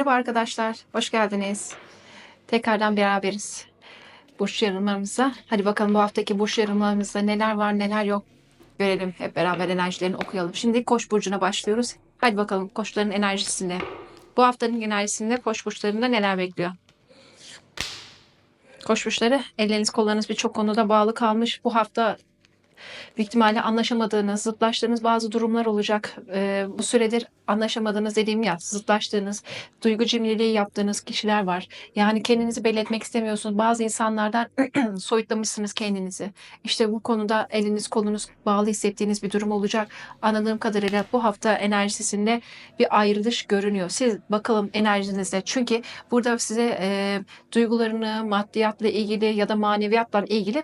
Merhaba arkadaşlar, hoş geldiniz. Tekrardan beraberiz. Burç yorumlarımıza. Hadi bakalım bu haftaki burç yorumlarımızda neler var neler yok. Görelim hep beraber enerjilerini okuyalım. Şimdi Koç burcuna başlıyoruz. Hadi bakalım Koçların enerjisinde. Bu haftanın enerjisinde Koç burçlarında neler bekliyor? Koç burçları elleriniz kollarınız birçok konuda bağlı kalmış. Bu hafta büyük ihtimalle anlaşamadığınız, zıtlaştığınız bazı durumlar olacak. Ee, bu süredir anlaşamadığınız dediğim ya zıtlaştığınız, duygu cimriliği yaptığınız kişiler var. Yani kendinizi belli etmek istemiyorsunuz. Bazı insanlardan soyutlamışsınız kendinizi. İşte bu konuda eliniz kolunuz bağlı hissettiğiniz bir durum olacak. Anladığım kadarıyla bu hafta enerjisinde bir ayrılış görünüyor. Siz bakalım enerjinizde. Çünkü burada size e, duygularını maddiyatla ilgili ya da maneviyatla ilgili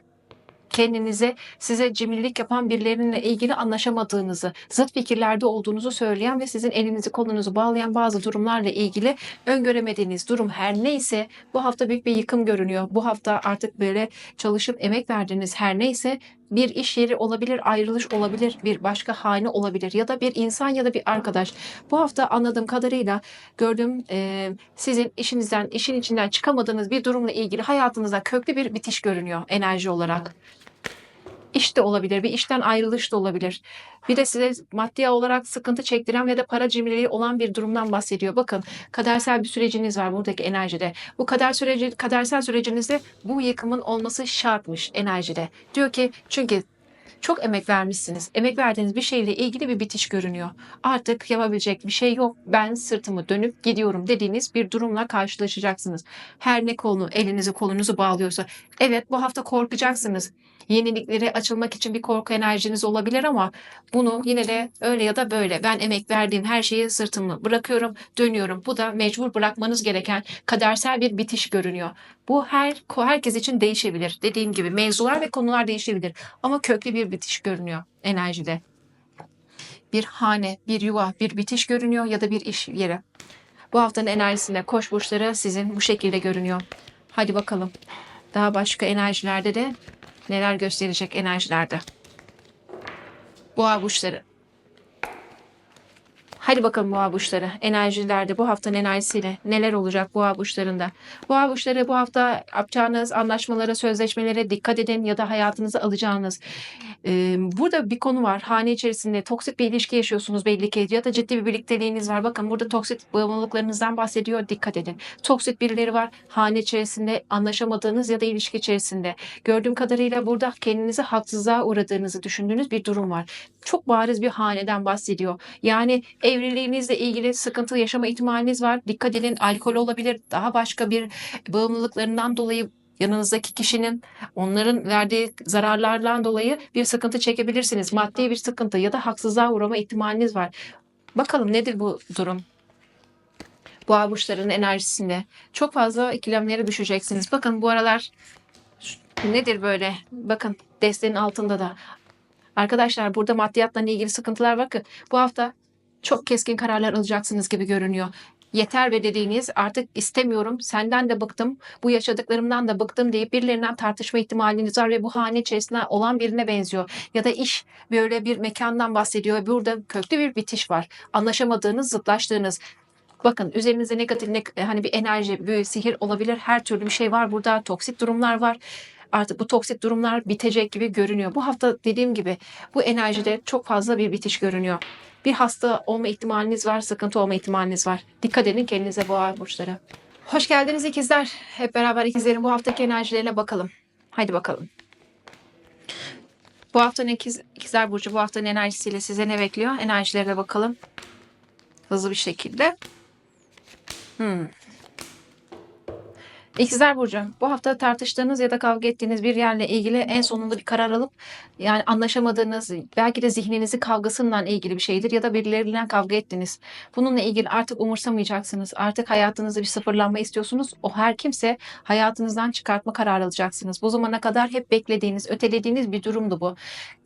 kendinize size cimrilik yapan birileriyle ilgili anlaşamadığınızı, zıt fikirlerde olduğunuzu söyleyen ve sizin elinizi kolunuzu bağlayan bazı durumlarla ilgili öngöremediğiniz durum her neyse bu hafta büyük bir yıkım görünüyor. Bu hafta artık böyle çalışıp emek verdiğiniz her neyse bir iş yeri olabilir, ayrılış olabilir, bir başka hane olabilir ya da bir insan ya da bir arkadaş. Bu hafta anladığım kadarıyla gördüğüm e, sizin işinizden, işin içinden çıkamadığınız bir durumla ilgili hayatınızda köklü bir bitiş görünüyor enerji olarak. İş de olabilir, bir işten ayrılış da olabilir. Bir de size maddi olarak sıkıntı çektiren ya da para cimriliği olan bir durumdan bahsediyor. Bakın kadersel bir süreciniz var buradaki enerjide. Bu kader süreci, kadersel sürecinizde bu yıkımın olması şartmış enerjide. Diyor ki çünkü çok emek vermişsiniz. Emek verdiğiniz bir şeyle ilgili bir bitiş görünüyor. Artık yapabilecek bir şey yok. Ben sırtımı dönüp gidiyorum dediğiniz bir durumla karşılaşacaksınız. Her ne kolunu, elinizi kolunuzu bağlıyorsa. Evet bu hafta korkacaksınız yeniliklere açılmak için bir korku enerjiniz olabilir ama bunu yine de öyle ya da böyle ben emek verdiğim her şeyi sırtımı bırakıyorum, dönüyorum. Bu da mecbur bırakmanız gereken kadersel bir bitiş görünüyor. Bu her herkes için değişebilir. Dediğim gibi mevzular ve konular değişebilir ama köklü bir bitiş görünüyor enerjide. Bir hane, bir yuva, bir bitiş görünüyor ya da bir iş yeri. Bu haftanın enerjisinde koç burçları sizin bu şekilde görünüyor. Hadi bakalım. Daha başka enerjilerde de neler gösterecek enerjilerde. Boğa burçları. Hadi bakalım boğa burçları enerjilerde bu haftanın enerjisiyle neler olacak boğa burçlarında. Boğa burçları bu hafta yapacağınız anlaşmalara, sözleşmelere dikkat edin ya da hayatınıza alacağınız. Ee, burada bir konu var. Hane içerisinde toksik bir ilişki yaşıyorsunuz belli ki ya da ciddi bir birlikteliğiniz var. Bakın burada toksik bağımlılıklarınızdan bahsediyor. Dikkat edin. Toksik birileri var. Hane içerisinde anlaşamadığınız ya da ilişki içerisinde. Gördüğüm kadarıyla burada kendinizi haksızlığa uğradığınızı düşündüğünüz bir durum var. Çok bariz bir haneden bahsediyor. Yani evliliğinizle ilgili sıkıntı yaşama ihtimaliniz var. Dikkat edin alkol olabilir. Daha başka bir bağımlılıklarından dolayı yanınızdaki kişinin onların verdiği zararlardan dolayı bir sıkıntı çekebilirsiniz. Maddi bir sıkıntı ya da haksızlığa uğrama ihtimaliniz var. Bakalım nedir bu durum? Boğa burçlarının enerjisinde çok fazla ikilemlere düşeceksiniz. Bakın bu aralar nedir böyle? Bakın desteğin altında da. Arkadaşlar burada maddiyatla ilgili sıkıntılar bakın. Bu hafta çok keskin kararlar alacaksınız gibi görünüyor. Yeter ve dediğiniz artık istemiyorum, senden de bıktım, bu yaşadıklarımdan da bıktım deyip birilerinden tartışma ihtimaliniz var ve bu hane içerisinde olan birine benziyor. Ya da iş böyle bir mekandan bahsediyor. Burada köklü bir bitiş var. Anlaşamadığınız, zıtlaştığınız. Bakın üzerinizde negatif ne, hani bir enerji, bir sihir olabilir. Her türlü bir şey var burada. Toksik durumlar var artık bu toksik durumlar bitecek gibi görünüyor. Bu hafta dediğim gibi bu enerjide çok fazla bir bitiş görünüyor. Bir hasta olma ihtimaliniz var, sıkıntı olma ihtimaliniz var. Dikkat edin kendinize boğa burçları. Hoş geldiniz ikizler. Hep beraber ikizlerin bu haftaki enerjilerine bakalım. Haydi bakalım. Bu haftanın ikiz, ikizler burcu bu haftanın enerjisiyle size ne bekliyor? Enerjilerine bakalım. Hızlı bir şekilde. Hmm. İkizler Burcu, bu hafta tartıştığınız ya da kavga ettiğiniz bir yerle ilgili en sonunda bir karar alıp yani anlaşamadığınız, belki de zihninizi kavgasından ilgili bir şeydir ya da birileriyle kavga ettiniz. Bununla ilgili artık umursamayacaksınız. Artık hayatınızda bir sıfırlanma istiyorsunuz. O her kimse hayatınızdan çıkartma kararı alacaksınız. Bu zamana kadar hep beklediğiniz, ötelediğiniz bir durumdu bu.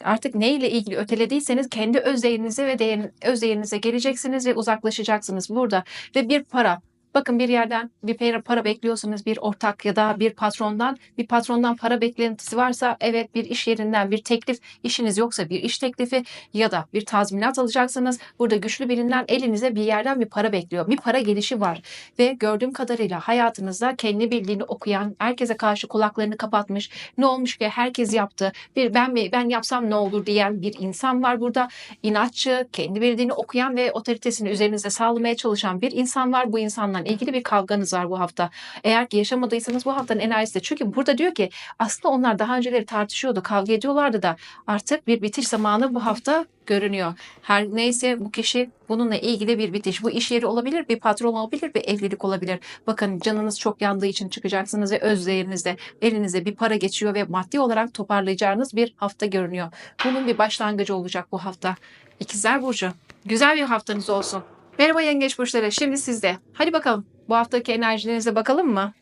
Artık neyle ilgili ötelediyseniz kendi öz ve değer, öz geleceksiniz ve uzaklaşacaksınız burada. Ve bir para, Bakın bir yerden bir para, para bekliyorsanız bir ortak ya da bir patrondan bir patrondan para beklentisi varsa evet bir iş yerinden bir teklif işiniz yoksa bir iş teklifi ya da bir tazminat alacaksınız. Burada güçlü birinden elinize bir yerden bir para bekliyor. Bir para gelişi var ve gördüğüm kadarıyla hayatınızda kendi bildiğini okuyan, herkese karşı kulaklarını kapatmış, ne olmuş ki herkes yaptı. Bir ben mi ben yapsam ne olur diyen bir insan var burada. İnatçı, kendi bildiğini okuyan ve otoritesini üzerinizde sağlamaya çalışan bir insan var. Bu insanla ilgili bir kavganız var bu hafta. Eğer ki yaşamadıysanız bu haftanın enerjisi de çünkü burada diyor ki aslında onlar daha önceleri tartışıyordu, kavga ediyorlardı da artık bir bitiş zamanı bu hafta görünüyor. Her neyse bu kişi bununla ilgili bir bitiş. Bu iş yeri olabilir, bir patron olabilir, bir evlilik olabilir. Bakın canınız çok yandığı için çıkacaksınız ve öz değerinizde elinize bir para geçiyor ve maddi olarak toparlayacağınız bir hafta görünüyor. Bunun bir başlangıcı olacak bu hafta. İkizler Burcu. Güzel bir haftanız olsun. Merhaba Yengeç Burçları. Şimdi sizde. Hadi bakalım. Bu haftaki enerjilerinize bakalım mı?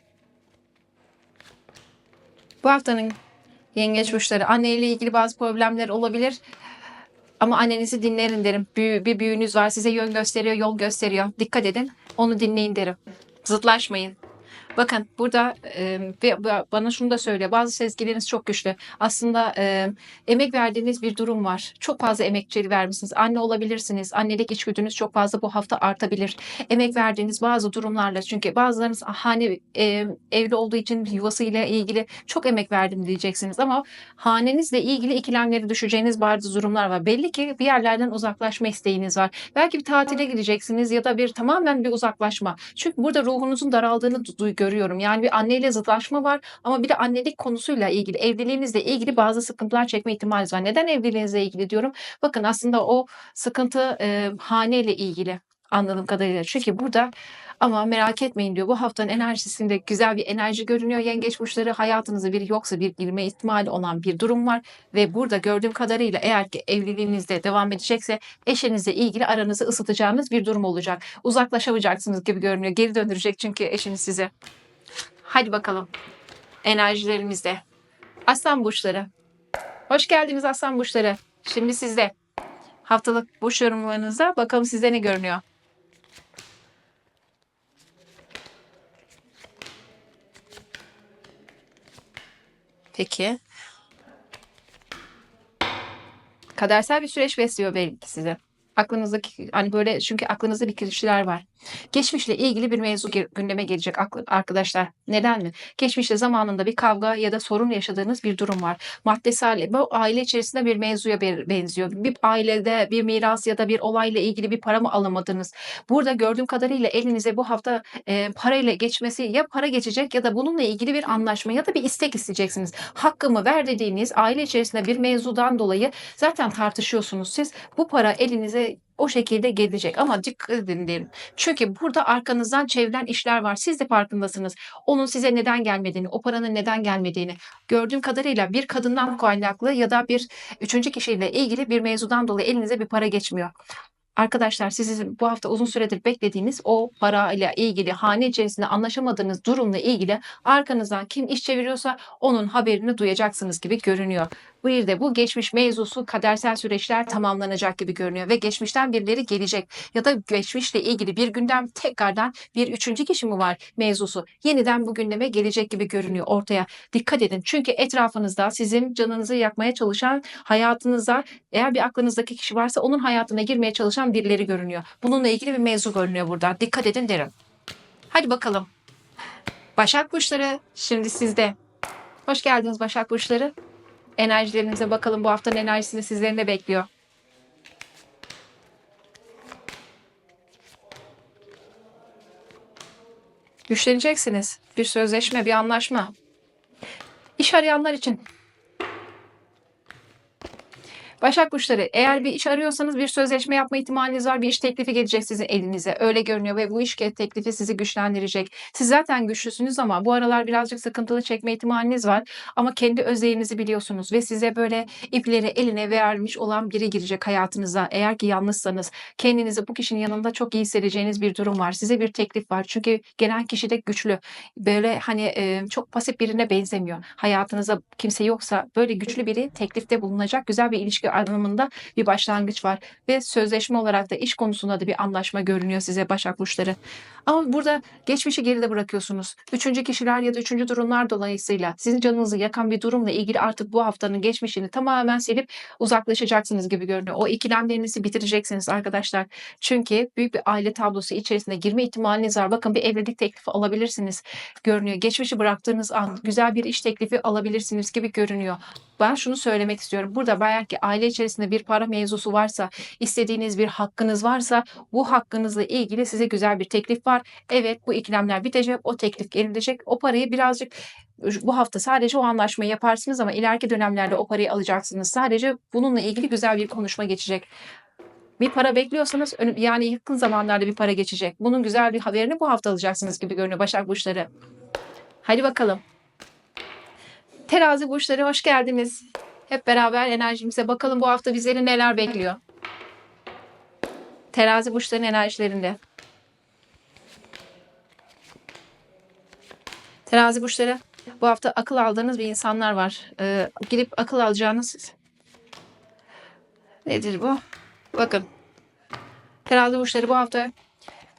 Bu haftanın Yengeç Burçları. Anneyle ilgili bazı problemler olabilir. Ama annenizi dinlerin derim. Büyü, bir büyüğünüz var size yön gösteriyor, yol gösteriyor. Dikkat edin, onu dinleyin derim. Zıtlaşmayın. Bakın burada e, ve ba- bana şunu da söyle. Bazı sezgileriniz çok güçlü. Aslında e, emek verdiğiniz bir durum var. Çok fazla emekçi vermişsiniz. Anne olabilirsiniz. Annelik içgüdünüz çok fazla bu hafta artabilir. Emek verdiğiniz bazı durumlarla çünkü bazılarınız hane e, evli olduğu için yuvasıyla ilgili çok emek verdim diyeceksiniz ama hanenizle ilgili ikilemleri düşeceğiniz bazı durumlar var. Belli ki bir yerlerden uzaklaşma isteğiniz var. Belki bir tatile gideceksiniz ya da bir tamamen bir uzaklaşma. Çünkü burada ruhunuzun daraldığını du- du- görüyorum. Yani bir anneyle zıtlaşma var ama bir de annelik konusuyla ilgili, evliliğinizle ilgili bazı sıkıntılar çekme ihtimaliniz var. Neden evliliğinizle ilgili diyorum? Bakın aslında o sıkıntı e, haneyle ilgili anladığım kadarıyla. Çünkü burada ama merak etmeyin diyor. Bu haftanın enerjisinde güzel bir enerji görünüyor. Yengeç burçları hayatınıza bir yoksa bir girme ihtimali olan bir durum var. Ve burada gördüğüm kadarıyla eğer ki evliliğinizde devam edecekse eşinizle ilgili aranızı ısıtacağınız bir durum olacak. Uzaklaşamayacaksınız gibi görünüyor. Geri döndürecek çünkü eşiniz size. Hadi bakalım. Enerjilerimizde. Aslan burçları. Hoş geldiniz aslan burçları. Şimdi sizde. Haftalık burç yorumlarınızda bakalım sizde ne görünüyor. Peki. Kadersel bir süreç besliyor belki sizi. Aklınızdaki hani böyle çünkü aklınızda bir kişiler var. Geçmişle ilgili bir mevzu gündeme gelecek arkadaşlar. Neden mi? Geçmişte zamanında bir kavga ya da sorun yaşadığınız bir durum var. Maddesel bu aile içerisinde bir mevzuya be- benziyor. Bir ailede bir miras ya da bir olayla ilgili bir para mı alamadınız? Burada gördüğüm kadarıyla elinize bu hafta e, parayla geçmesi ya para geçecek ya da bununla ilgili bir anlaşma ya da bir istek isteyeceksiniz. Hakkımı ver dediğiniz aile içerisinde bir mevzudan dolayı zaten tartışıyorsunuz siz. Bu para elinize o şekilde gelecek ama dikkat edin derim. Çünkü burada arkanızdan çevrilen işler var. Siz de farkındasınız. Onun size neden gelmediğini, o paranın neden gelmediğini. Gördüğüm kadarıyla bir kadından kaynaklı ya da bir üçüncü kişiyle ilgili bir mevzudan dolayı elinize bir para geçmiyor. Arkadaşlar sizin bu hafta uzun süredir beklediğiniz o parayla ilgili hane içerisinde anlaşamadığınız durumla ilgili arkanızdan kim iş çeviriyorsa onun haberini duyacaksınız gibi görünüyor. Bir de bu geçmiş mevzusu kadersel süreçler tamamlanacak gibi görünüyor ve geçmişten birileri gelecek ya da geçmişle ilgili bir gündem tekrardan bir üçüncü kişi mi var mevzusu yeniden bu gündeme gelecek gibi görünüyor ortaya. Dikkat edin çünkü etrafınızda sizin canınızı yakmaya çalışan hayatınızda eğer bir aklınızdaki kişi varsa onun hayatına girmeye çalışan birileri görünüyor. Bununla ilgili bir mevzu görünüyor burada. Dikkat edin derim. Hadi bakalım. Başak Burçları şimdi sizde. Hoş geldiniz Başak Burçları. Enerjilerinize bakalım bu haftanın enerjisini sizlerin de bekliyor. Güçleneceksiniz. Bir sözleşme, bir anlaşma. İş arayanlar için. Başak Burçları eğer bir iş arıyorsanız bir sözleşme yapma ihtimaliniz var. Bir iş teklifi gelecek sizin elinize. Öyle görünüyor ve bu iş teklifi sizi güçlendirecek. Siz zaten güçlüsünüz ama bu aralar birazcık sıkıntılı çekme ihtimaliniz var. Ama kendi özelliğinizi biliyorsunuz ve size böyle ipleri eline vermiş olan biri girecek hayatınıza. Eğer ki yalnızsanız kendinizi bu kişinin yanında çok iyi hissedeceğiniz bir durum var. Size bir teklif var. Çünkü gelen kişi de güçlü. Böyle hani e, çok pasif birine benzemiyor. Hayatınızda kimse yoksa böyle güçlü biri teklifte bulunacak. Güzel bir ilişki ilişki anlamında bir başlangıç var. Ve sözleşme olarak da iş konusunda da bir anlaşma görünüyor size Başak Burçları. Ama burada geçmişi geride bırakıyorsunuz. Üçüncü kişiler ya da üçüncü durumlar dolayısıyla sizin canınızı yakan bir durumla ilgili artık bu haftanın geçmişini tamamen silip uzaklaşacaksınız gibi görünüyor. O ikilemlerinizi bitireceksiniz arkadaşlar. Çünkü büyük bir aile tablosu içerisinde girme ihtimaliniz var. Bakın bir evlilik teklifi alabilirsiniz görünüyor. Geçmişi bıraktığınız an güzel bir iş teklifi alabilirsiniz gibi görünüyor. Ben şunu söylemek istiyorum. Burada belki aile içerisinde bir para mevzusu varsa, istediğiniz bir hakkınız varsa bu hakkınızla ilgili size güzel bir teklif var. Evet bu ikilemler bitecek, o teklif gelecek. O parayı birazcık bu hafta sadece o anlaşmayı yaparsınız ama ileriki dönemlerde o parayı alacaksınız. Sadece bununla ilgili güzel bir konuşma geçecek. Bir para bekliyorsanız yani yakın zamanlarda bir para geçecek. Bunun güzel bir haberini bu hafta alacaksınız gibi görünüyor Başak Burçları. Hadi bakalım. Terazi burçları hoş geldiniz. Hep beraber enerjimize bakalım bu hafta bizleri neler bekliyor. Terazi burçların enerjilerinde. Terazi burçları bu hafta akıl aldığınız bir insanlar var. Ee, gidip akıl alacağınız nedir bu? Bakın. Terazi burçları bu hafta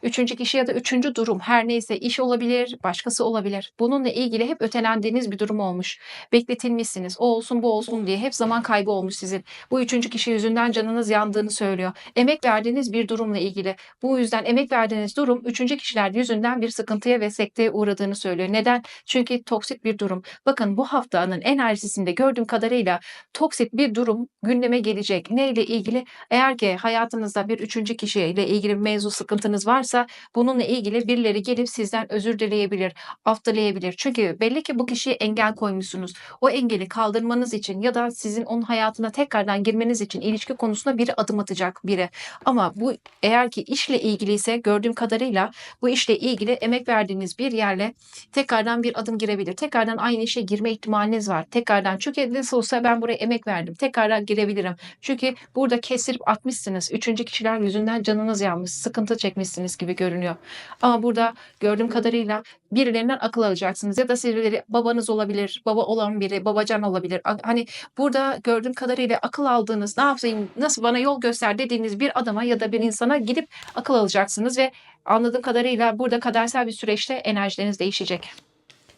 Üçüncü kişi ya da üçüncü durum her neyse iş olabilir, başkası olabilir. Bununla ilgili hep ötelendiğiniz bir durum olmuş. Bekletilmişsiniz. O olsun bu olsun diye hep zaman kaybı olmuş sizin. Bu üçüncü kişi yüzünden canınız yandığını söylüyor. Emek verdiğiniz bir durumla ilgili. Bu yüzden emek verdiğiniz durum üçüncü kişiler yüzünden bir sıkıntıya ve sekteye uğradığını söylüyor. Neden? Çünkü toksik bir durum. Bakın bu haftanın enerjisinde gördüğüm kadarıyla toksik bir durum gündeme gelecek. Neyle ilgili? Eğer ki hayatınızda bir üçüncü kişiyle ilgili bir mevzu sıkıntınız varsa bununla ilgili birileri gelip sizden özür dileyebilir, af dileyebilir. Çünkü belli ki bu kişiye engel koymuşsunuz. O engeli kaldırmanız için ya da sizin onun hayatına tekrardan girmeniz için ilişki konusunda biri adım atacak biri. Ama bu eğer ki işle ilgiliyse gördüğüm kadarıyla bu işle ilgili emek verdiğiniz bir yerle tekrardan bir adım girebilir. Tekrardan aynı işe girme ihtimaliniz var. Tekrardan çünkü nasıl olsa ben buraya emek verdim. Tekrardan girebilirim. Çünkü burada kestirip atmışsınız. Üçüncü kişiler yüzünden canınız yanmış. Sıkıntı çekmişsiniz gibi görünüyor. Ama burada gördüğüm kadarıyla birilerinden akıl alacaksınız. Ya da sizleri babanız olabilir, baba olan biri, babacan olabilir. Hani burada gördüğüm kadarıyla akıl aldığınız, ne yapayım, nasıl bana yol göster dediğiniz bir adama ya da bir insana gidip akıl alacaksınız ve anladığım kadarıyla burada kadersel bir süreçte enerjileriniz değişecek.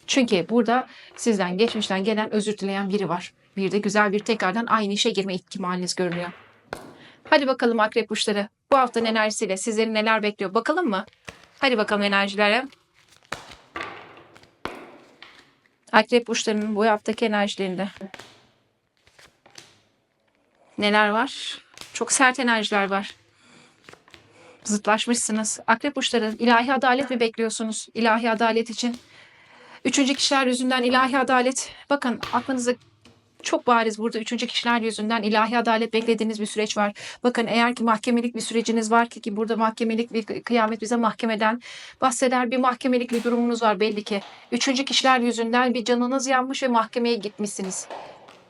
Çünkü burada sizden geçmişten gelen özür dileyen biri var. Bir de güzel bir tekrardan aynı işe girme ihtimaliniz görünüyor. Hadi bakalım akrep burçları. Bu haftanın enerjisiyle sizleri neler bekliyor bakalım mı? Hadi bakalım enerjilere. Akrep burçlarının bu haftaki enerjilerinde. Neler var? Çok sert enerjiler var. Zıtlaşmışsınız. Akrep burçları ilahi adalet mi bekliyorsunuz? İlahi adalet için. Üçüncü kişiler yüzünden ilahi adalet. Bakın aklınıza çok bariz burada üçüncü kişiler yüzünden ilahi adalet beklediğiniz bir süreç var. Bakın eğer ki mahkemelik bir süreciniz var ki, ki burada mahkemelik bir kıyamet bize mahkemeden bahseder bir mahkemelik bir durumunuz var belli ki. Üçüncü kişiler yüzünden bir canınız yanmış ve mahkemeye gitmişsiniz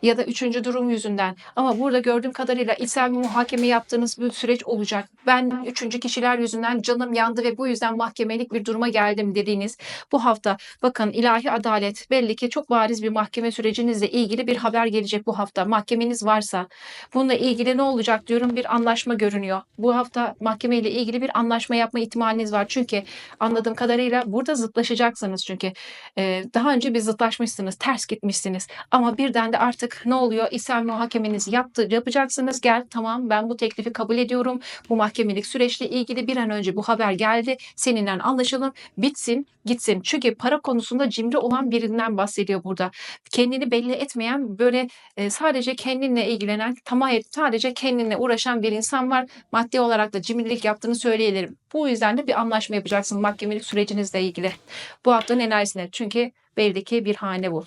ya da üçüncü durum yüzünden. Ama burada gördüğüm kadarıyla içsel bir muhakeme yaptığınız bir süreç olacak. Ben üçüncü kişiler yüzünden canım yandı ve bu yüzden mahkemelik bir duruma geldim dediğiniz bu hafta bakın ilahi adalet belli ki çok bariz bir mahkeme sürecinizle ilgili bir haber gelecek bu hafta. Mahkemeniz varsa bununla ilgili ne olacak diyorum bir anlaşma görünüyor. Bu hafta mahkemeyle ilgili bir anlaşma yapma ihtimaliniz var. Çünkü anladığım kadarıyla burada zıtlaşacaksınız çünkü e, daha önce bir zıtlaşmışsınız, ters gitmişsiniz. Ama birden de artık ne oluyor? İslam muhakemenizi yaptı, yapacaksınız. Gel tamam ben bu teklifi kabul ediyorum. Bu mahkemelik süreçle ilgili bir an önce bu haber geldi. Seninle anlaşalım. Bitsin, gitsin. Çünkü para konusunda cimri olan birinden bahsediyor burada. Kendini belli etmeyen böyle e, sadece kendinle ilgilenen, tamam sadece kendinle uğraşan bir insan var. Maddi olarak da cimrilik yaptığını söyleyebilirim. Bu yüzden de bir anlaşma yapacaksın mahkemelik sürecinizle ilgili. Bu haftanın enerjisine. Çünkü belli ki bir hane bu.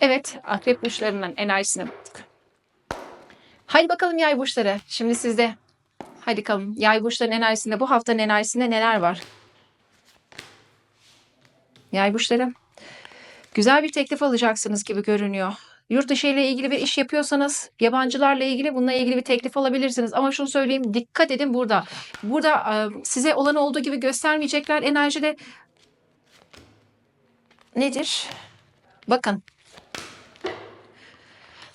Evet, akrep burçlarının enerjisine baktık. Haydi bakalım yay burçları. Şimdi sizde. Hadi bakalım yay burçların enerjisinde bu haftanın enerjisinde neler var? Yay burçları. Güzel bir teklif alacaksınız gibi görünüyor. Yurt dışı ile ilgili bir iş yapıyorsanız yabancılarla ilgili bununla ilgili bir teklif alabilirsiniz. Ama şunu söyleyeyim dikkat edin burada. Burada e, size olan olduğu gibi göstermeyecekler enerjide nedir? Bakın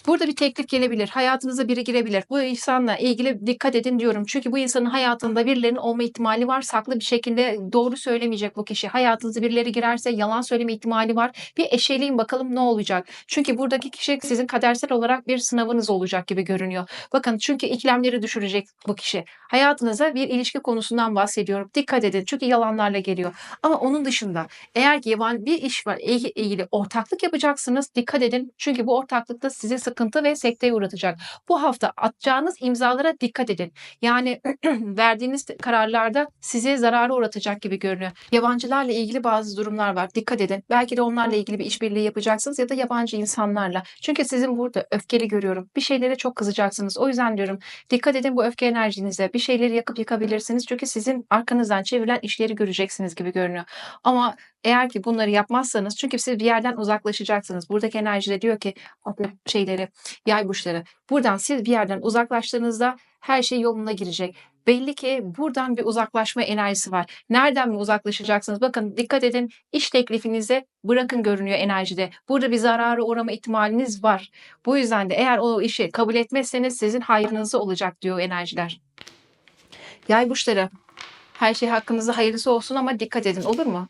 Burada bir teklif gelebilir. Hayatınıza biri girebilir. Bu insanla ilgili dikkat edin diyorum. Çünkü bu insanın hayatında birilerinin olma ihtimali var. Saklı bir şekilde doğru söylemeyecek bu kişi. Hayatınıza birileri girerse yalan söyleme ihtimali var. Bir eşeleyin bakalım ne olacak. Çünkü buradaki kişi sizin kadersel olarak bir sınavınız olacak gibi görünüyor. Bakın çünkü ikilemleri düşürecek bu kişi. Hayatınıza bir ilişki konusundan bahsediyorum. Dikkat edin çünkü yalanlarla geliyor. Ama onun dışında eğer ki bir iş var ilgi- ilgili ortaklık yapacaksınız dikkat edin. Çünkü bu ortaklıkta sizi sıkıntı ve sekteye uğratacak. Bu hafta atacağınız imzalara dikkat edin. Yani verdiğiniz kararlarda size zararı uğratacak gibi görünüyor. Yabancılarla ilgili bazı durumlar var. Dikkat edin. Belki de onlarla ilgili bir işbirliği yapacaksınız ya da yabancı insanlarla. Çünkü sizin burada öfkeli görüyorum. Bir şeylere çok kızacaksınız. O yüzden diyorum dikkat edin bu öfke enerjinize. Bir şeyleri yakıp yıkabilirsiniz. Çünkü sizin arkanızdan çevrilen işleri göreceksiniz gibi görünüyor. Ama eğer ki bunları yapmazsanız çünkü siz bir yerden uzaklaşacaksınız. Buradaki enerjide diyor ki şeyleri, yay burçları. Buradan siz bir yerden uzaklaştığınızda her şey yoluna girecek. Belli ki buradan bir uzaklaşma enerjisi var. Nereden mi uzaklaşacaksınız? Bakın dikkat edin iş teklifinize bırakın görünüyor enerjide. Burada bir zarara uğrama ihtimaliniz var. Bu yüzden de eğer o işi kabul etmezseniz sizin hayrınıza olacak diyor enerjiler. Yay burçları her şey hakkınızda hayırlısı olsun ama dikkat edin olur mu?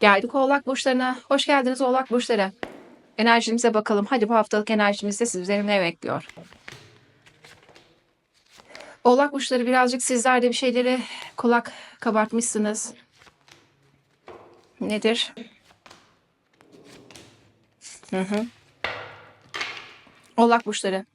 Geldik Oğlak burçlarına. Hoş geldiniz Oğlak burçları. Enerjimize bakalım. Hadi bu haftalık enerjimizde sizleri ne bekliyor? Oğlak burçları birazcık sizler de bir şeyleri kulak kabartmışsınız. Nedir? Hı hı. Oğlak burçları.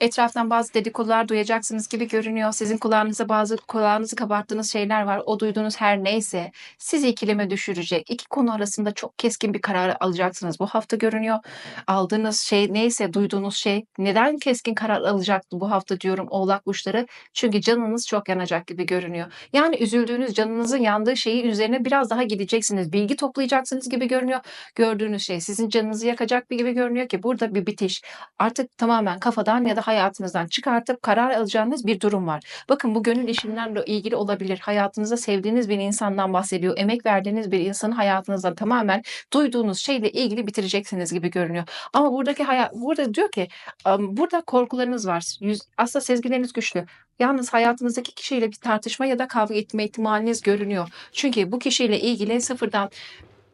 Etraftan bazı dedikodular duyacaksınız gibi görünüyor. Sizin kulağınıza bazı kulağınızı kabarttığınız şeyler var. O duyduğunuz her neyse sizi ikileme düşürecek. İki konu arasında çok keskin bir karar alacaksınız. Bu hafta görünüyor. Aldığınız şey neyse duyduğunuz şey neden keskin karar alacaktı bu hafta diyorum oğlak burçları. Çünkü canınız çok yanacak gibi görünüyor. Yani üzüldüğünüz canınızın yandığı şeyi üzerine biraz daha gideceksiniz. Bilgi toplayacaksınız gibi görünüyor. Gördüğünüz şey sizin canınızı yakacak bir gibi görünüyor ki burada bir bitiş. Artık tamamen kafadan ya da hayatınızdan çıkartıp karar alacağınız bir durum var. Bakın bu gönül işinlerle ilgili olabilir. Hayatınızda sevdiğiniz bir insandan bahsediyor. Emek verdiğiniz bir insanı hayatınızda tamamen duyduğunuz şeyle ilgili bitireceksiniz gibi görünüyor. Ama buradaki hayat burada diyor ki burada korkularınız var. Aslında sezgileriniz güçlü. Yalnız hayatınızdaki kişiyle bir tartışma ya da kavga etme ihtimaliniz görünüyor. Çünkü bu kişiyle ilgili sıfırdan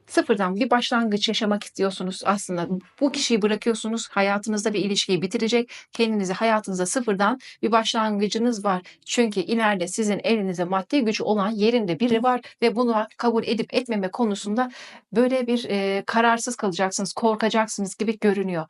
Sıfırdan bir başlangıç yaşamak istiyorsunuz aslında. Bu kişiyi bırakıyorsunuz, hayatınızda bir ilişkiyi bitirecek, kendinizi hayatınızda sıfırdan bir başlangıcınız var. Çünkü ileride sizin elinizde maddi gücü olan yerinde biri var ve bunu kabul edip etmeme konusunda böyle bir e, kararsız kalacaksınız, korkacaksınız gibi görünüyor.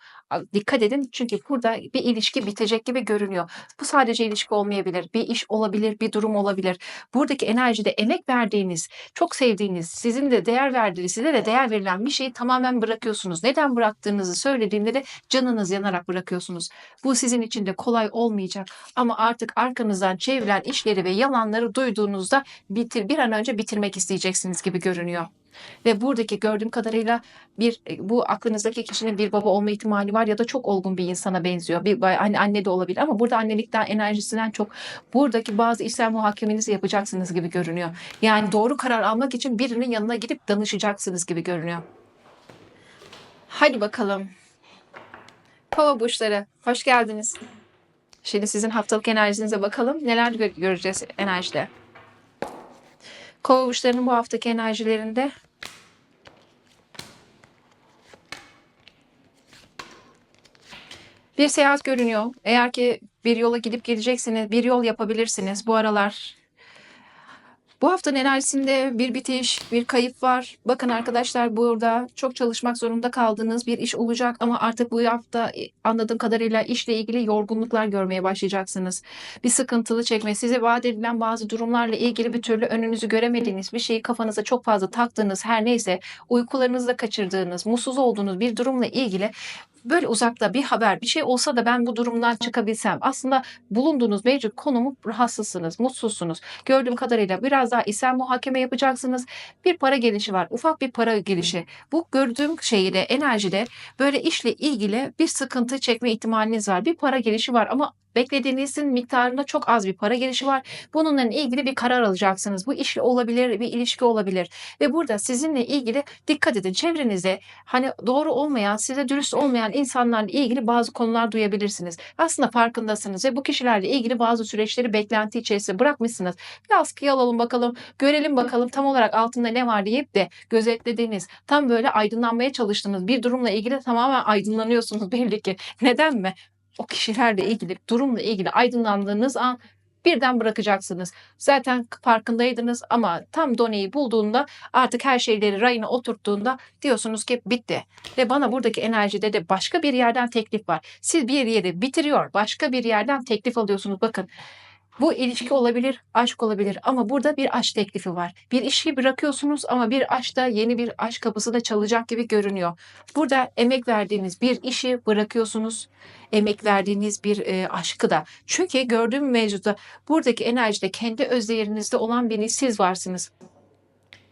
Dikkat edin çünkü burada bir ilişki bitecek gibi görünüyor. Bu sadece ilişki olmayabilir, bir iş olabilir, bir durum olabilir. Buradaki enerjide emek verdiğiniz, çok sevdiğiniz, sizin de değer verdiğiniz, size de değer verilen bir şeyi tamamen bırakıyorsunuz. Neden bıraktığınızı söylediğimde de canınız yanarak bırakıyorsunuz. Bu sizin için de kolay olmayacak ama artık arkanızdan çevrilen işleri ve yalanları duyduğunuzda bitir bir an önce bitirmek isteyeceksiniz gibi görünüyor. Ve buradaki gördüğüm kadarıyla bir e, bu aklınızdaki kişinin bir baba olma ihtimali var ya da çok olgun bir insana benziyor. Bir anne, anne de olabilir ama burada annelikten enerjisinden çok buradaki bazı içsel muhakemenizi yapacaksınız gibi görünüyor. Yani doğru karar almak için birinin yanına gidip danışacaksınız gibi görünüyor. Hadi bakalım. Kova burçları, hoş geldiniz. Şimdi sizin haftalık enerjinize bakalım. Neler gö- göreceğiz enerjide. Kova burçlarının bu haftaki enerjilerinde bir seyahat görünüyor. Eğer ki bir yola gidip geleceksiniz, bir yol yapabilirsiniz bu aralar. Bu haftanın enerjisinde bir bitiş, bir kayıp var. Bakın arkadaşlar burada çok çalışmak zorunda kaldığınız bir iş olacak ama artık bu hafta e, anladığım kadarıyla işle ilgili yorgunluklar görmeye başlayacaksınız. Bir sıkıntılı çekme, size vaat edilen bazı durumlarla ilgili bir türlü önünüzü göremediğiniz bir şeyi kafanıza çok fazla taktığınız her neyse uykularınızda kaçırdığınız, mutsuz olduğunuz bir durumla ilgili böyle uzakta bir haber, bir şey olsa da ben bu durumdan çıkabilsem. Aslında bulunduğunuz mevcut konumu rahatsızsınız, mutsuzsunuz. Gördüğüm kadarıyla biraz daha isem muhakeme yapacaksınız. Bir para gelişi var, ufak bir para gelişi. Bu gördüğüm şeyde, enerjide böyle işle ilgili bir sıkıntı çekme ihtimaliniz var. Bir para gelişi var ama Beklediğinizin miktarında çok az bir para gelişi var. Bununla ilgili bir karar alacaksınız. Bu iş olabilir, bir ilişki olabilir. Ve burada sizinle ilgili dikkat edin. Çevrenizde hani doğru olmayan, size dürüst olmayan insanlarla ilgili bazı konular duyabilirsiniz. Aslında farkındasınız ve bu kişilerle ilgili bazı süreçleri beklenti içerisinde bırakmışsınız. Bir askıya alalım bakalım, görelim bakalım tam olarak altında ne var deyip de gözetlediğiniz, tam böyle aydınlanmaya çalıştığınız bir durumla ilgili tamamen aydınlanıyorsunuz belli ki. Neden mi? O kişilerle ilgili, durumla ilgili aydınlandığınız an birden bırakacaksınız. Zaten farkındaydınız ama tam doneyi bulduğunda artık her şeyleri rayına oturttuğunda diyorsunuz ki bitti. Ve bana buradaki enerjide de başka bir yerden teklif var. Siz bir yeri bitiriyor, başka bir yerden teklif alıyorsunuz. Bakın bu ilişki olabilir, aşk olabilir ama burada bir aşk teklifi var. Bir işi bırakıyorsunuz ama bir aşkta yeni bir aşk kapısı da çalacak gibi görünüyor. Burada emek verdiğiniz bir işi bırakıyorsunuz. Emek verdiğiniz bir e, aşkı da. Çünkü gördüğüm mevzuda buradaki enerjide kendi özdeğerinizde olan bir siz varsınız.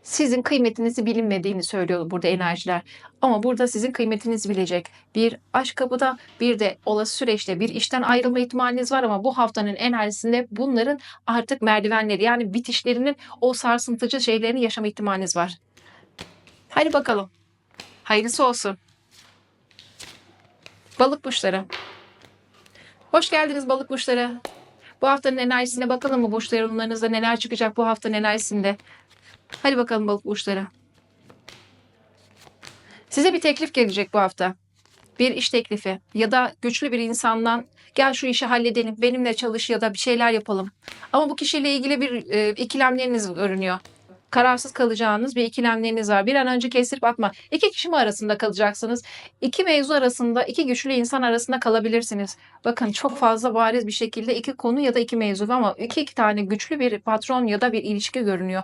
Sizin kıymetinizi bilinmediğini söylüyor burada enerjiler. Ama burada sizin kıymetinizi bilecek bir aşk kapıda bir de olası süreçte bir işten ayrılma ihtimaliniz var ama bu haftanın enerjisinde bunların artık merdivenleri yani bitişlerinin o sarsıntıcı şeylerini yaşama ihtimaliniz var. Hadi bakalım. Hayırlısı olsun. Balık burçları. Hoş geldiniz balık burçları. Bu haftanın enerjisine bakalım mı burç yorumlarınızda neler çıkacak bu haftanın enerjisinde. Hadi bakalım balık burçları. Size bir teklif gelecek bu hafta. Bir iş teklifi ya da güçlü bir insandan gel şu işi halledelim, benimle çalış ya da bir şeyler yapalım. Ama bu kişiyle ilgili bir e, ikilemleriniz görünüyor. Kararsız kalacağınız bir ikilemleriniz var. Bir an önce kestirip atma. İki kişi mi arasında kalacaksınız? İki mevzu arasında, iki güçlü insan arasında kalabilirsiniz. Bakın çok fazla bariz bir şekilde iki konu ya da iki mevzu ama iki, iki tane güçlü bir patron ya da bir ilişki görünüyor.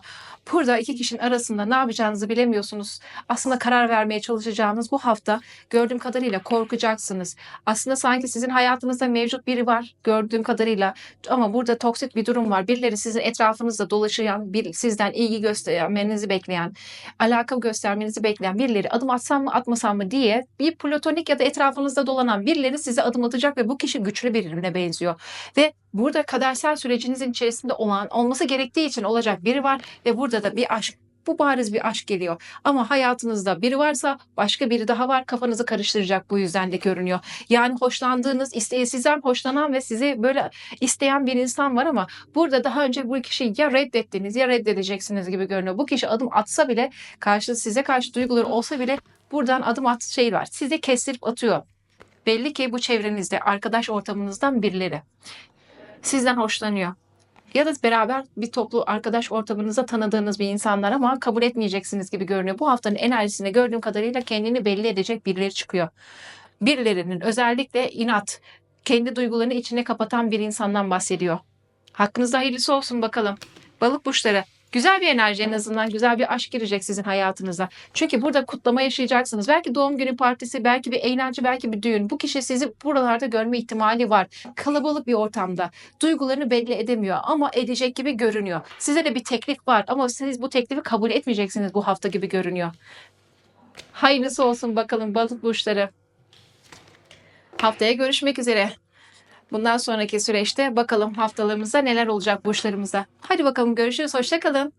Burada iki kişinin arasında ne yapacağınızı bilemiyorsunuz. Aslında karar vermeye çalışacağınız bu hafta gördüğüm kadarıyla korkacaksınız. Aslında sanki sizin hayatınızda mevcut biri var gördüğüm kadarıyla ama burada toksik bir durum var. Birileri sizin etrafınızda dolaşan, bir sizden ilgi göstermenizi bekleyen, alaka göstermenizi bekleyen birileri adım atsam mı atmasam mı diye bir platonik ya da etrafınızda dolanan birileri size adım atacak ve bu kişi güçlü birine benziyor. Ve burada kadersel sürecinizin içerisinde olan olması gerektiği için olacak biri var ve burada da bir aşk bu bariz bir aşk geliyor. Ama hayatınızda biri varsa başka biri daha var kafanızı karıştıracak bu yüzden de görünüyor. Yani hoşlandığınız, iste sizden hoşlanan ve sizi böyle isteyen bir insan var ama burada daha önce bu kişiyi ya reddettiniz ya reddedeceksiniz gibi görünüyor. Bu kişi adım atsa bile karşı size karşı duyguları olsa bile buradan adım at şey var. Sizi kestirip atıyor. Belli ki bu çevrenizde arkadaş ortamınızdan birileri sizden hoşlanıyor. Ya da beraber bir toplu arkadaş ortamınızda tanıdığınız bir insanlar ama kabul etmeyeceksiniz gibi görünüyor. Bu haftanın enerjisinde gördüğüm kadarıyla kendini belli edecek birileri çıkıyor. Birilerinin özellikle inat, kendi duygularını içine kapatan bir insandan bahsediyor. Hakkınızda hayırlısı olsun bakalım. Balık burçları. Güzel bir enerji en azından güzel bir aşk girecek sizin hayatınıza. Çünkü burada kutlama yaşayacaksınız. Belki doğum günü partisi, belki bir eğlence, belki bir düğün. Bu kişi sizi buralarda görme ihtimali var. Kalabalık bir ortamda. Duygularını belli edemiyor ama edecek gibi görünüyor. Size de bir teklif var ama siz bu teklifi kabul etmeyeceksiniz bu hafta gibi görünüyor. Hayırlısı olsun bakalım balık burçları. Haftaya görüşmek üzere. Bundan sonraki süreçte bakalım haftalarımızda neler olacak burçlarımıza. Hadi bakalım görüşürüz. Hoşçakalın.